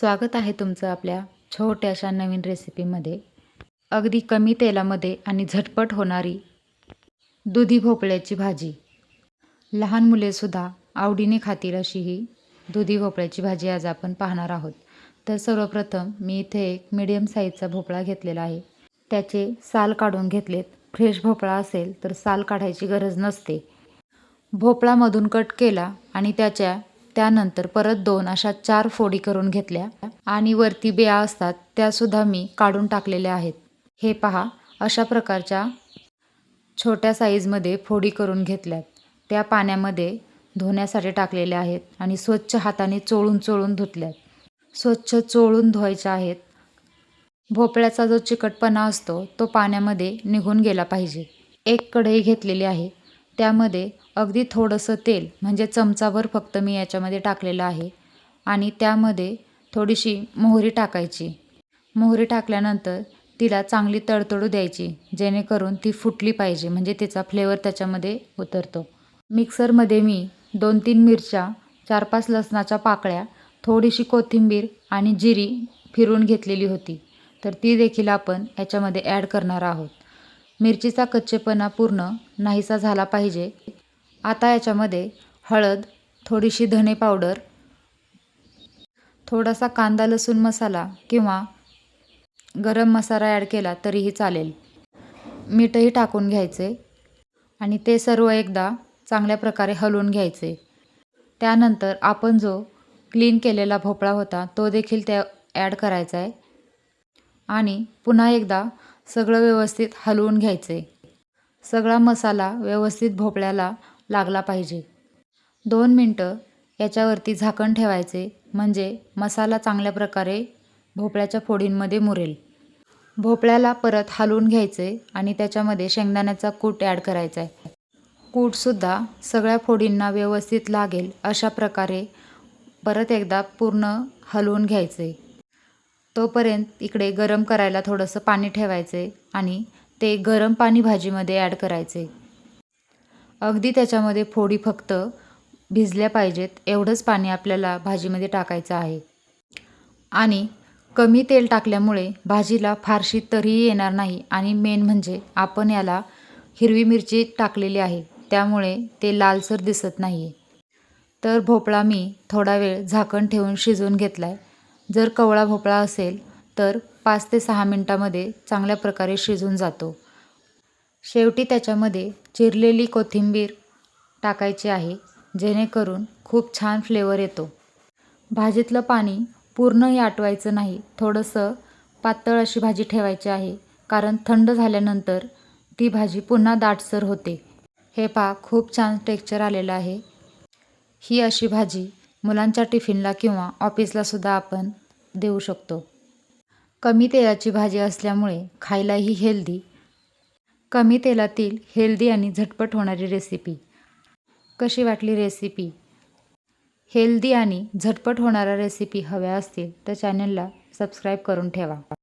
स्वागत आहे तुमचं आपल्या छोट्याशा नवीन रेसिपीमध्ये अगदी कमी तेलामध्ये आणि झटपट होणारी दुधी भोपळ्याची भाजी. लहान मुलेसुद्धा आवडीने खातील अशी ही दुधी भोपळ्याची भाजी आज आपण पाहणार आहोत. तर सर्वप्रथम मी इथे एक मिडियम साईजचा भोपळा घेतलेला आहे. त्याचे साल काढून घेतलेत. फ्रेश भोपळा असेल तर साल काढायची गरज नसते. भोपळामधून कट केला आणि त्याच्या त्यानंतर परत दोन अशा चार फोडी करून घेतल्या आणि वरती बिया असतात त्यासुद्धा मी काढून टाकलेल्या आहेत. हे पहा अशा प्रकारच्या छोट्या साईजमध्ये फोडी करून घेतल्यात. त्या पाण्यामध्ये धुण्यासाठी टाकलेल्या आहेत आणि स्वच्छ हाताने चोळून चोळून धुतल्यात. स्वच्छ चोळून धुवायच्या आहेत. भोपळ्याचा जो चिकटपणा असतो तो पाण्यामध्ये निघून गेला पाहिजे. एक कढई घेतलेली आहे. त्यामध्ये अगदी थोडंसं तेल म्हणजे चमचाभर फक्त मी याच्यामध्ये टाकलेलं आहे. आणि त्यामध्ये थोडीशी मोहरी टाकायची. मोहरी टाकल्यानंतर तिला चांगली तडतडू द्यायची जेणेकरून ती फुटली पाहिजे म्हणजे तिचा फ्लेवर त्याच्यामध्ये उतरतो. मिक्सरमध्ये मी दोन तीन मिरच्या चार पाच लसणाच्या पाकळ्या थोडीशी कोथिंबीर आणि जिरी फिरून घेतलेली होती. तर ती देखील आपण याच्यामध्ये ॲड करणार आहोत. मिरचीचा कच्चेपणा पूर्ण नाहीसा झाला पाहिजे. आता याच्यामध्ये हळद थोडीशी धणे पावडर थोडासा कांदा लसूण मसाला किंवा गरम मसाला ॲड केला तरीही चालेल. मीठही टाकून घ्यायचे आणि ते सर्व एकदा चांगल्या प्रकारे हलवून घ्यायचे. त्यानंतर आपण जो क्लीन केलेला भोपळा होता तो देखील त्या ॲड करायचा आहे. आणि पुन्हा एकदा सगळं व्यवस्थित हलवून घ्यायचे. सगळा मसाला व्यवस्थित भोपळ्याला लागला पाहिजे. दोन मिनटं याच्यावरती झाकण ठेवायचे म्हणजे मसाला चांगल्या प्रकारे भोपळ्याच्या फोडींमध्ये मुरेल. भोपळ्याला परत हलवून घ्यायचे आणि त्याच्यामध्ये शेंगदाण्याचा कूट ॲड करायचा आहे. कूटसुद्धा सगळ्या फोडींना व्यवस्थित लागेल अशा प्रकारे परत एकदा पूर्ण हलवून घ्यायचे. तोपर्यंत इकडे गरम करायला थोडंसं पाणी ठेवायचे आणि ते गरम पाणी भाजीमध्ये ॲड करायचे. अगदी त्याच्यामध्ये फोडी फक्त भिजल्या पाहिजेत एवढंच पाणी आपल्याला भाजीमध्ये टाकायचं आहे. आणि कमी तेल टाकल्यामुळे भाजीला फारशी तरीही येणार नाही आणि मेन म्हणजे आपण याला हिरवी मिरची टाकलेली आहे त्यामुळे ते लालसर दिसत नाही आहे तर भोपळा मी थोडा वेळ झाकण ठेवून शिजवून घेतला आहे जर कवळा भोपळा असेल तर पाच ते सहा मिनटामध्ये चांगल्या प्रकारे शिजून जातो. शेवटी त्याच्यामध्ये चिरलेली कोथिंबीर टाकायची आहे जेणेकरून खूप छान फ्लेवर येतो. भाजीतलं पाणी पूर्णही आटवायचं नाही थोडंसं पातळ अशी भाजी ठेवायची आहे कारण थंड झाल्यानंतर ती भाजी पुन्हा दाटसर होते. हे पा खूप छान टेक्चर आलेलं आहे. ही अशी भाजी मुलांच्या टिफिनला किंवा ऑफिसलासुद्धा आपण देऊ शकतो. कमी तेलाची भाजी असल्यामुळे खायलाही हेल्दी. कमी तेलातील हेल्दी आणि झटपट होणारी रेसिपी. कशी वाटली रेसिपी? हेल्दी आणि झटपट होणाऱ्या रेसिपी हव्या असतील तर चॅनलला सबस्क्राईब करून ठेवा.